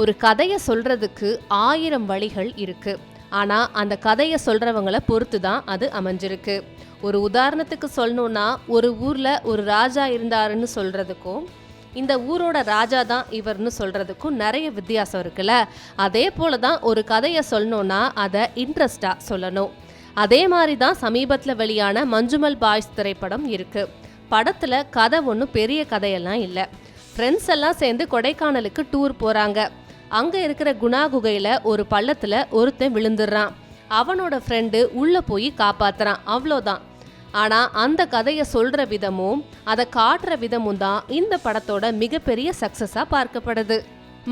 ஒரு கதையை சொல்றதுக்கு ஆயிரம் வழிகள் இருக்கு. ஆனா அந்த கதையை சொல்றவங்கள பொறுத்து தான் அது அமைஞ்சிருக்கு. ஒரு உதாரணத்துக்கு சொல்லணும்னா ஒரு ஊர்ல ஒரு ராஜா இருந்தாருன்னு சொல்றதுக்கும் இந்த ஊரோட ராஜா தான் இவர்னு சொல்றதுக்கும் நிறைய வித்தியாசம் இருக்குல்ல. அதே போல தான் ஒரு கதையை சொல்லணும்னா அதை இன்ட்ரெஸ்டாக சொல்லணும். அதே மாதிரி தான் சமீபத்தில் வெளியான மஞ்சுமல் பாய்ஸ் திரைப்படம் இருக்கு. படத்தில் கதை ஒன்றும் பெரிய கதையெல்லாம் இல்லை. ஃப்ரெண்ட்ஸ் எல்லாம் சேர்ந்து கொடைக்கானலுக்கு டூர் போகிறாங்க அங்கே இருக்கிற குணா குகையில் ஒரு பள்ளத்தில் ஒருத்தன் விழுந்துடுறான். அவனோட ஃப்ரெண்டு உள்ளே போய் காப்பாத்துறான். அவ்வளோதான். ஆனால் அந்த கதையை சொல்கிற விதமும் அதை காட்டுற விதமும் தான் இந்த படத்தோட மிகப்பெரிய சக்ஸஸாக பார்க்கப்படுது.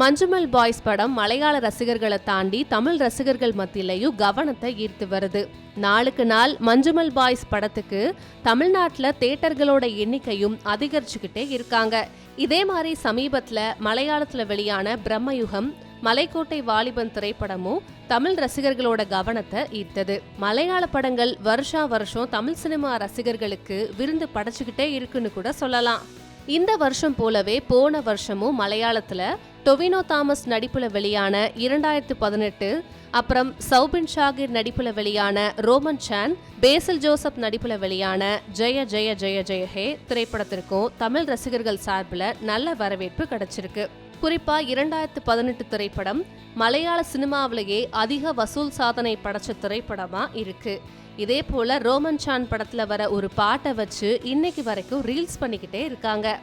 மஞ்சுமல் பாய்ஸ் படம் மலையாள ரசிகர்களை தாண்டி தமிழ் ரசிகர்கள் மத்தியிலையும் கவனத்தை ஈர்த்து வருது. நாளுக்கு நாள் மஞ்சுமல் பாய்ஸ் படத்துக்கு தமிழ்நாட்டில் தேட்டர்களோட எண்ணிக்கையும் அதிகரிச்சுக்கிட்டே இருக்காங்க. இதே மாதிரி சமீபத்தில் மலையாளத்தில் வெளியான பிரம்மயுகம் மலைக்கோட்டை வாலிபன் திரைப்படமும் தமிழ் ரசிகர்களோட கவனத்தை ஈர்த்தது. மலையாள படங்கள் வருஷா வருஷம் தமிழ் சினிமா ரசிகர்களுக்கு விருந்து படைச்சுக்கிட்டே இருக்குன்னு கூட சொல்லலாம். இந்த வருஷம் போலவே போன வருஷமும் மலையாளத்தில் டொவினோ தாமஸ் நடிப்புல வெளியான இரண்டாயிரத்து பதினெட்டு அப்புறம் சௌபின் ஷாகிர் நடிப்புல வெளியான ரோமன் சான் பேசல் ஜோசப் நடிப்புல வெளியான ஜெய ஜெய ஜெய ஜெய ஹே திரைப்படத்திற்கும் தமிழ் ரசிகர்கள் சார்பில் நல்ல வரவேற்பு கிடைச்சிருக்கு. குறிப்பா இரண்டாயிரத்து பதினெட்டு திரைப்படம் மலையாள சினிமாவிலேயே அதிக வசூல் சாதனை படைச்ச திரைப்படமா இருக்கு. இதே போல ரோமன் சான் படத்துல வர ஒரு பாட்டை வச்சு இன்னைக்கு வரைக்கும் ரீல்ஸ் பண்ணிக்கிட்டே இருக்காங்க.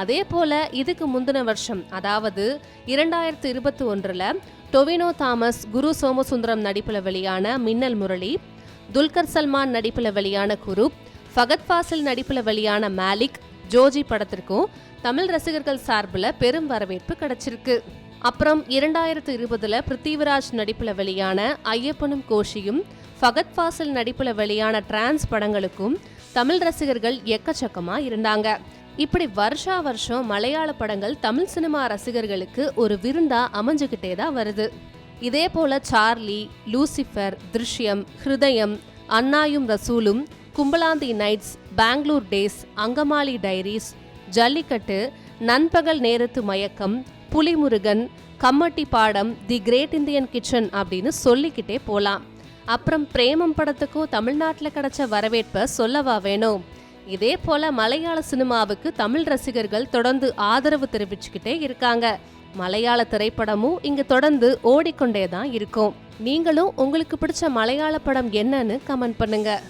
அதே போல இதுக்கு முந்தின வருஷம் அதாவது இரண்டாயிரத்து இருபத்தி ஒன்றில் டொவினோ தாமஸ் குரு சோமசுந்தரம் நடிப்பில் வெளியான மின்னல் முரளி துல்கர் சல்மான் நடிப்பில் வெளியான குரூப் ஃபகத் ஃபாசில் நடிப்பில் வெளியான மேலிக் ஜோஜி படத்திற்கும் தமிழ் ரசிகர்கள் சார்பில் பெரும் வரவேற்பு கிடைச்சிருக்கு. அப்புறம் இரண்டாயிரத்து இருபதுல பிருத்திவிராஜ் நடிப்பில் வெளியான ஐயப்பனும் கோஷியும் ஃபகத் ஃபாசில் நடிப்பில் வெளியான டிரான்ஸ் படங்களுக்கும் தமிழ் ரசிகர்கள் எக்கச்சக்கமாக இருந்தாங்க. இப்படி வருஷா வருஷம் மலையாள படங்கள் தமிழ் சினிமா ரசிகர்களுக்கு ஒரு விருந்தா அமைஞ்சுக்கிட்டே தான் வருது. இதே போல Charlie Lucifer Drishyam Hridayam Annayum Rasoolum Kumbalangi nights Bangalore days Angamaly diaries Jallikattu Nanpakal Nerathu Mayakkam Pulimurugan கம்மட்டி பாடம் தி கிரேட் இந்தியன் கிச்சன் அப்படின்னு சொல்லிக்கிட்டே போலாம். அப்புறம் பிரேமம் படத்துக்கும் தமிழ்நாட்டில் கிடைச்ச வரவேற்பை சொல்லவா வேணும்? இதே போல மலையாள சினிமாவுக்கு தமிழ் ரசிகர்கள் தொடர்ந்து ஆதரவு தெரிவிச்சுக்கிட்டே இருக்காங்க. மலையாள திரைப்படமும் இங்க தொடர்ந்து ஓடிக்கொண்டே தான் இருக்கும். நீங்களும் உங்களுக்கு பிடிச்ச மலையாள படம் என்னன்னு கமெண்ட் பண்ணுங்க.